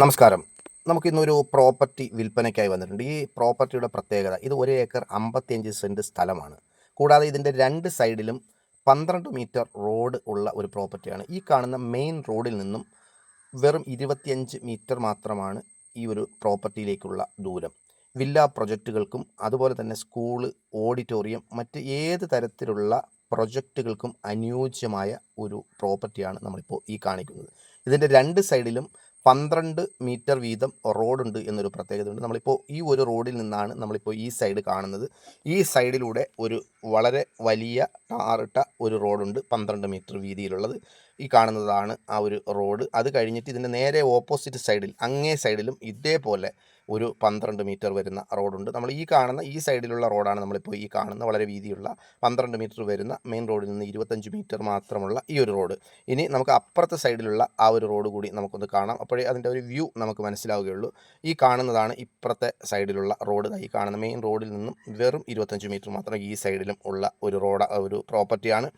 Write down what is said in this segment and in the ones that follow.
നമസ്കാരം. നമുക്ക് ഇന്നൊരു പ്രോപ്പർട്ടി വിൽപ്പനയ്ക്കായി വന്നിട്ടുണ്ട്. ഈ പ്രോപ്പർട്ടിയുടെ പ്രത്യേകത ഇത് ഒരു ഏക്കർ അമ്പത്തിയഞ്ച് സെന്റ് സ്ഥലമാണ്. കൂടാതെ ഇതിന്റെ രണ്ട് സൈഡിലും പന്ത്രണ്ട് മീറ്റർ റോഡ് ഉള്ള ഒരു പ്രോപ്പർട്ടിയാണ്. ഈ കാണുന്ന മെയിൻ റോഡിൽ നിന്നും വെറും ഇരുപത്തിയഞ്ച് മീറ്റർ മാത്രമാണ് ഈ ഒരു പ്രോപ്പർട്ടിയിലേക്കുള്ള ദൂരം. വില്ല പ്രൊജക്റ്റുകൾക്കും അതുപോലെ തന്നെ സ്കൂൾ ഓഡിറ്റോറിയം മറ്റ് ഏത് തരത്തിലുള്ള പ്രൊജക്റ്റുകൾക്കും അനുയോജ്യമായ ഒരു പ്രോപ്പർട്ടിയാണ് നമ്മളിപ്പോൾ ഈ കാണിക്കുന്നത്. ഇതിന്റെ രണ്ട് സൈഡിലും പന്ത്രണ്ട് മീറ്റർ വീതം റോഡുണ്ട് എന്നൊരു പ്രത്യേകത ഉണ്ട് നമ്മളിപ്പോൾ ഈ ഒരു റോഡിൽ നിന്നാണ് നമ്മളിപ്പോൾ ഈ സൈഡ് കാണുന്നത്. ഈ സൈഡിലൂടെ ഒരു വളരെ വലിയ ടാറിട്ട ഒരു റോഡുണ്ട് പന്ത്രണ്ട് മീറ്റർ വീതിയിലുള്ളത്. ഈ കാണുന്നതാണ് ആ ഒരു റോഡ്. അത് കഴിഞ്ഞിട്ട് ഇതിന്റെ നേരെ ഓപ്പോസിറ്റ് സൈഡിൽ അങ്ങേ സൈഡിലും ഇതേപോലെ ഒരു പന്ത്രണ്ട് മീറ്റർ വരുന്ന റോഡുണ്ട്. നമ്മൾ ഈ കാണുന്ന ഈ സൈഡിലുള്ള റോഡാണ് നമ്മളിപ്പോൾ ഈ കാണുന്ന വളരെ വീതിയുള്ള പന്ത്രണ്ട് മീറ്റർ വരുന്ന മെയിൻ റോഡിൽ നിന്ന് ഇരുപത്തഞ്ച് മീറ്റർ മാത്രമുള്ള ഈ ഒരു റോഡ്. ഇനി നമുക്ക് അപ്പുറത്തെ സൈഡിലുള്ള ആ ഒരു റോഡ് കൂടി നമുക്കൊന്ന് കാണാം. അപ്പോഴേ അതിന്റെ ഒരു വ്യൂ നമുക്ക് മനസ്സിലാവുകയുള്ളൂ. ഈ കാണുന്നതാണ് ഇപ്പുറത്തെ സൈഡിലുള്ള റോഡ്. ഈ കാണുന്ന മെയിൻ റോഡിൽ നിന്നും വെറും ഇരുപത്തഞ്ച് മീറ്റർ മാത്രം ഈ സൈഡിലും ഉള്ള ഒരു റോഡ് ഒരു പ്രോപ്പർട്ടിയാണ്.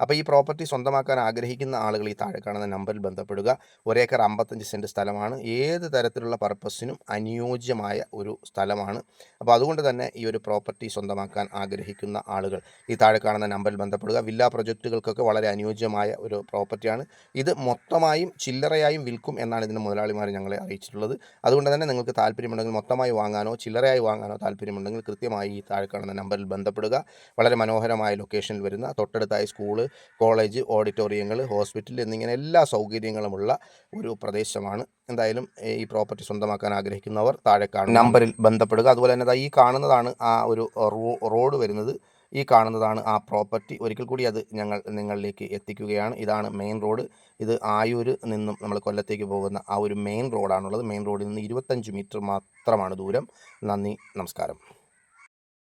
അപ്പോൾ ഈ പ്രോപ്പർട്ടി സ്വന്തമാക്കാൻ ആഗ്രഹിക്കുന്ന ആളുകൾ ഈ താഴെ കാണുന്ന നമ്പറിൽ ബന്ധപ്പെടുക. ഒരേക്കർ അമ്പത്തഞ്ച് സെന്റ് സ്ഥലമാണ്. ഏത് തരത്തിലുള്ള പർപ്പസിനും അനുയോജ്യമായ ഒരു സ്ഥലമാണ്. അപ്പോൾ അതുകൊണ്ട് തന്നെ ഈ ഒരു പ്രോപ്പർട്ടി സ്വന്തമാക്കാൻ ആഗ്രഹിക്കുന്ന ആളുകൾ ഈ താഴെ കാണുന്ന നമ്പറിൽ ബന്ധപ്പെടുക. വില്ലാ പ്രൊജക്റ്റുകൾക്കൊക്കെ വളരെ അനുയോജ്യമായ ഒരു പ്രോപ്പർട്ടിയാണ്. ഇത് മൊത്തമായും ചില്ലറയായും വിൽക്കും എന്നാണ് ഇതിന്റെ മുതലാളിമാർ ഞങ്ങളെ അറിയിച്ചിട്ടുള്ളത്. അതുകൊണ്ട് തന്നെ നിങ്ങൾക്ക് താല്പര്യമുണ്ടെങ്കിൽ മൊത്തമായി വാങ്ങാനോ ചില്ലറയായി വാങ്ങാനോ താല്പര്യമുണ്ടെങ്കിൽ കൃത്യമായി ഈ താഴെ കാണുന്ന നമ്പറിൽ ബന്ധപ്പെടുക. വളരെ മനോഹരമായ ലൊക്കേഷനിൽ വരുന്ന തൊട്ടടുത്തായി സ്കൂൾ കോളേജ് ഓഡിറ്റോറിയങ്ങൾ ഹോസ്പിറ്റൽ എന്നിങ്ങനെ എല്ലാ സൗകര്യങ്ങളുമുള്ള ഒരു പ്രദേശമാണ്. എന്തായാലും ഈ പ്രോപ്പർട്ടി സ്വന്തമാക്കാൻ ആഗ്രഹിക്കുന്നവർ താഴെ കാണുന്ന നമ്പറിൽ ബന്ധപ്പെടുക. അതുപോലെ തന്നെ ഈ കാണുന്നതാണ് ആ ഒരു റോഡ് വരുന്നത്. ഈ കാണുന്നതാണ് ആ പ്രോപ്പർട്ടി. ഒരിക്കൽ കൂടി അത് ഞങ്ങൾ നിങ്ങളിലേക്ക് എത്തിക്കുകയാണ്. ഇതാണ് മെയിൻ റോഡ്. ഇത് ആയൂർ നിന്നും നമ്മൾ കൊല്ലത്തേക്ക് പോകുന്ന ആ ഒരു മെയിൻ റോഡാണുള്ളത്. മെയിൻ റോഡിൽ നിന്ന് ഇരുപത്തഞ്ച് മീറ്റർ മാത്രമാണ് ദൂരം. നന്ദി നമസ്കാരം.